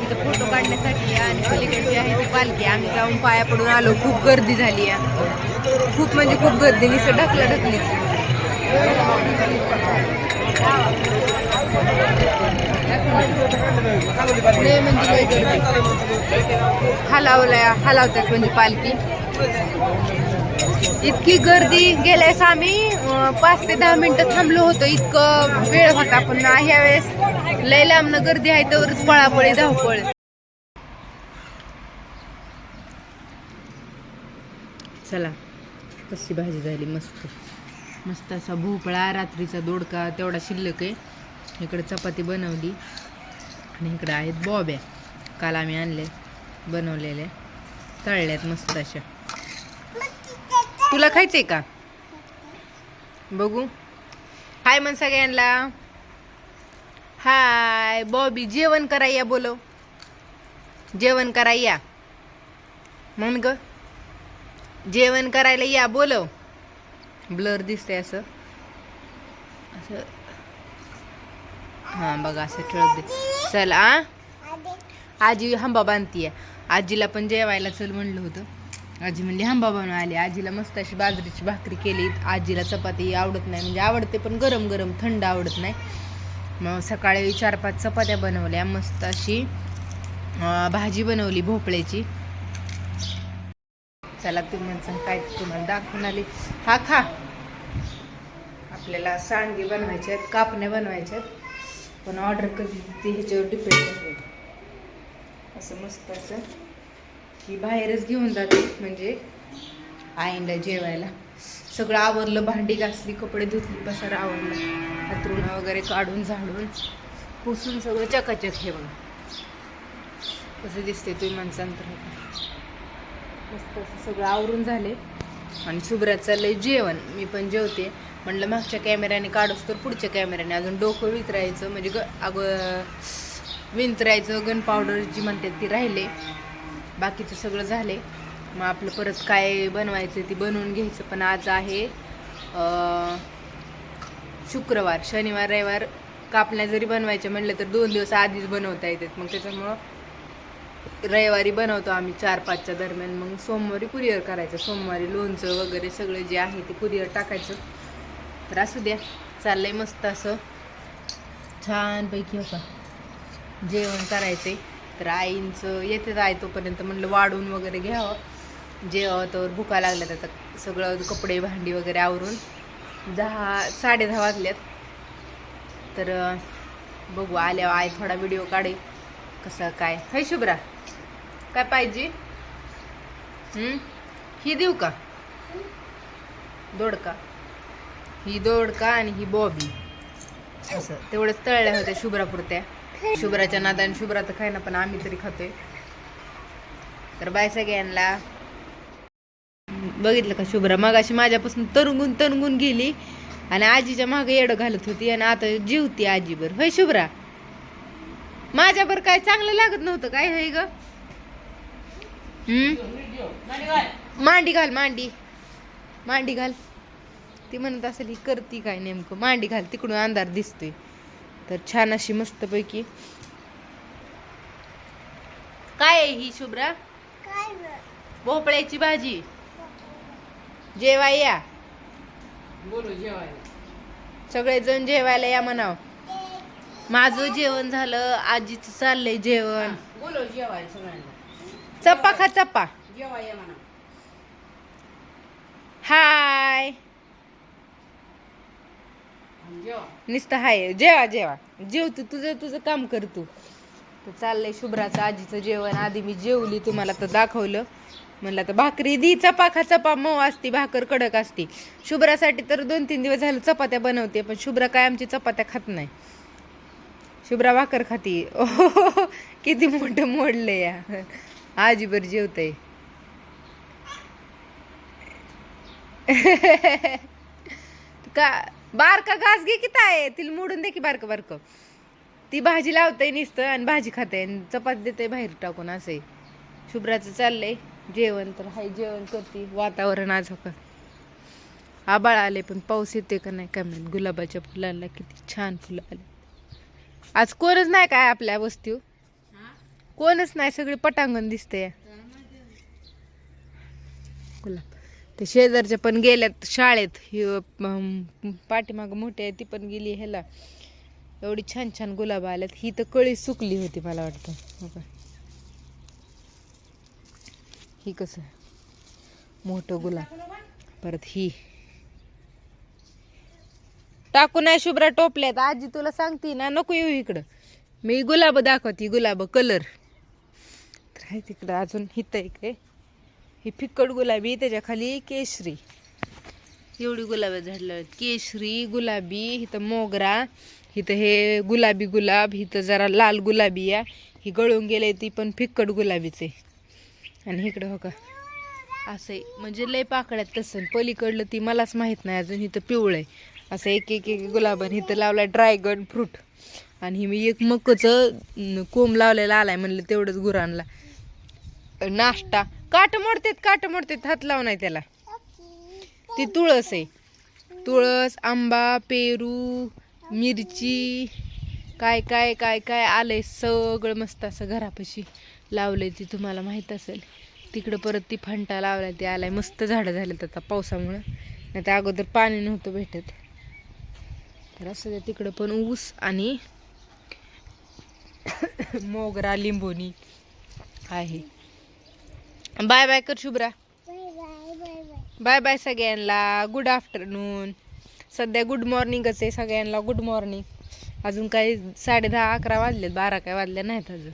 तिथं फोटो काढण्यासाठी आणि पलीकडची आहे ती पालखी. आम्ही जाऊन पाया पडून आलो. खूप गर्दी झाली आहे. खूप म्हणजे खूप गर्दी. निस ढकला ढकली. म्हणजे लय हलावतात म्हणजे पालखी. इतकी गर्दी गेल्यास आम्ही पाच ते दहा मिनिटं थांबलो होतो. इतकं वेळ होता पण ह्या वेळेस लय लांबनं गर्दी आहे तरच पळापळी धावपळ. चला कशी भाजी झाली मस्त. मस्त असा भोपळा रात्रीचा दोडका तेवढा शिल्लक आहे. इकडे चपाती बनवली आणि इकडे आहेत बॉब्या. काल आम्ही आणले बनवलेले. तळल्यात मस्त अशा. तुला खायचंय का? बघू. हाय म्हण सगळ्यांना. हाय बॉबी जेवण करायया बोलव. जेवण करायया मग ग. जेवण करायला या बोलव. ब्लर दिसतंय असं. असं. हां बघा असं ठळक दे चल आ? आजी हंबा बांधतीये. आजीला पण जेवायला चल म्हणलं होतं. आजी म्हणली हंबा बनवून आली. आजीला मस्त अशी बाजरीची भाकरी केली. आजीला चपाती आवडत नाही. म्हणजे आवडते पण गरम गरम थंड आवडत नाही. मग सकाळी चार पाच चपात्या बनवल्या. मस्त अशी भाजी बनवली भोपळ्याची. चला तुम्ही काय तुम्हाला दाखवून आली. हा खा. आपल्याला सांडगे बनवायचे आहेत कापण्या बनवायच्या आहेत. पण ऑर्डर कधी? ती ह्याच्यावर डिपेंड असं मस्त असं. की बाहेरच घेऊन जाते म्हणजे आईला जेवायला. सगळं आवरलं भांडी घासली कपडे धुतली बसार आवरलं. हातरून वगैरे काढून झाडून पुसून सगळं चकाचक हे बघा. कसं दिसते तुम्ही माणसांतर मस्त असं सगळं आवरून झाले. आणि शुभ्रात चाललंय जेवण. मी पण जेवते. म्हणलं मागच्या कॅमेऱ्याने काढूस तर पुढच्या कॅमेऱ्याने. अजून डोकं वितरायचं म्हणजे ग अग विंतरायचं गन पावडर जी म्हणतात ती राहिले. बाकीचं सगळं झाले. मग आपलं परत काय बनवायचं ती बनवून घ्यायचं. पण आज आहे शुक्रवार शनिवार रविवार कापण्या जरी बनवायच्या म्हणलं तर दोन दिवस आधीच बनवता येतात. मग त्याच्यामुळं रविवारी बनवतो आम्ही चार पाचच्या दरम्यान. मग सोमवारी कुरिअर करायचं. सोमवारी लोणचं वगैरे सगळं जे आहे ते कुरिअर टाकायचं. तर असू द्या. चाललंय मस्त असं. छानपैकी होता जेवण करायचंय. तर आईंचं येते आहे तोपर्यंत म्हणलं वाढून वगैरे घ्यावं. जेवावं तर भुका लागल्या त्याचं सगळं कपडे भांडी वगैरे आवरून दहा साडे दहा वाजल्यात तर बघू आल्यावर आई थोडा व्हिडिओ काढे कसं काय. है शुभ्रा काय पाहिजे? ही देऊ का? दोडका. ही दोडका आणि ही बॉबी. असं. तेवढंच तळल्या होत्या शुभ्रापुरत्या शुभ्राच्या नादाने शुभ्रा तर खाय ना पण आम्ही तरी खातोय. तर बाय सगळ्यांना. बघितलं का शुभ्रा? मग अशी माझ्यापासून तरंगून तरंगून गेली आणि आजीच्या मागे येडं घालत होती आणि आता जीवती आजीवर होय शुभ्रा? माझ्यावर काय चांगलं लागत नव्हतं काय? होय ग? मांडी घाल मांडी. मांडी घाल. ती म्हणत असेल ही करती काय नेमकं? मांडी घाल तिकडून अंधार दिसतोय. तर छान अशी मस्तपैकी. काय आहे ही शुभ्रा? भोपळ्याची भाजी. जेवा या. सगळेजण जेवायला या म्हणाव. माझं जेवण झालं आजीचं चाललंय जेवण. बोलो जेवायला सगळ्यांना. चप्पा खा चप्पा. जेवाय म्हणा. हाय. नुसतं हाय. जेवा जेवा. जेव तू तुझं तुझं काम कर तू. तर चाललंय शुभ्राचं आजीचं जेवण. आधी मी जेवली तुम्हाला तर दाखवलं. म्हणलं तर भाकरी दी चपा खा चपा. मऊ असती भाकर कडक असती. शुभ्रासाठी तर दोन तीन दिवस झालं चपात्या बनवते पण शुभ्रा काय आमची चपात्या खात नाही. शुभ्रा भाकर खाती. ओहो किती मोठं मोडलं या. आजीभर जेवतय. का बारका घास घे की ताय तिला मोडून दे की बारकं बारकं. ती भाजी लावते नुसतं आणि भाजी खाते आणि चपाती देते बाहेर टाकून असंय. शुभ्राचं चाललंय जेवण तर हाय जेवण करते वातावरण आज का आबाळ आले पण पाऊस येते का नाही काय माहीत. गुलाबाच्या फुलांना किती छान फुलं आले आज कोणच नाही काय आपल्या वस्तीव हा? कोणच नाही सगळे पटांगण दिसते गुलाब. ते शेजारच्या पण गेल्यात शाळेत. ही पाठीमागं मोठी आहे ती पण गेली ह्याला. एवढी छान छान गुलाब आल्यात. ही तर कळी सुकली होती मला वाटतं. हो ही कसं मोठं गुलाब. परत ही. टाकू नाही शुभ्रा टोपल्यात. आजी तुला सांगते ना नको येऊ इकडं. मी गुलाब दाखवते गुलाब कलर तर आहे तिकडं अजून हिथं इकडे ही फिक्कट गुलाबी त्याच्याखाली केशरी. एवढी गुलाबी झाडलं. केशरी गुलाबी इथं मोगरा इथं हे गुलाबी गुलाब इथं जरा लाल गुलाबी या. ही गळून गेले ती पण फिक्कट गुलाबीच. आहे आणि इकडं हो का. असं आहे म्हणजे लय पाकळ्यात तसं. पलीकडलं ती मलाच माहीत नाही अजून. इथं पिवळं आहे. असं एक एक एक गुलाब आणि इथं लावलाय ड्रॅगन फ्रूट. आणि मी एक मकचं कोंब लावलेला आलाय म्हणलं तेवढंच गुरांना. नाश्ता. काट मोडतेत काट मोडतेत. हात लाव आहे त्याला. ती तुळस आहे. तुळस आंबा पेरू मिरची काय काय काय काय आलंय सगळं मस्त असं घरापाशी लावलंय ती. तुम्हाला माहीत असेल तिकडं परत ती फंटा लावलाय ते आलाय. मस्त झाडं झालेत आता पावसामुळं. नाही तर अगोदर पाणी नव्हतं भेटत. तर असं तिकडं पण ऊस आणि मोगरा लिंबोनी आहे. बाय बाय कर शुभ्रा. Bye bye. सगळ्यांना. गुड आफ्टरनून सध्या गुड मॉर्निंगच आहे सगळ्यांना. गुड मॉर्निंग अजून काही साडे दहा अकरा वाजलेत बारा काय वाजल्या नाहीत अजून.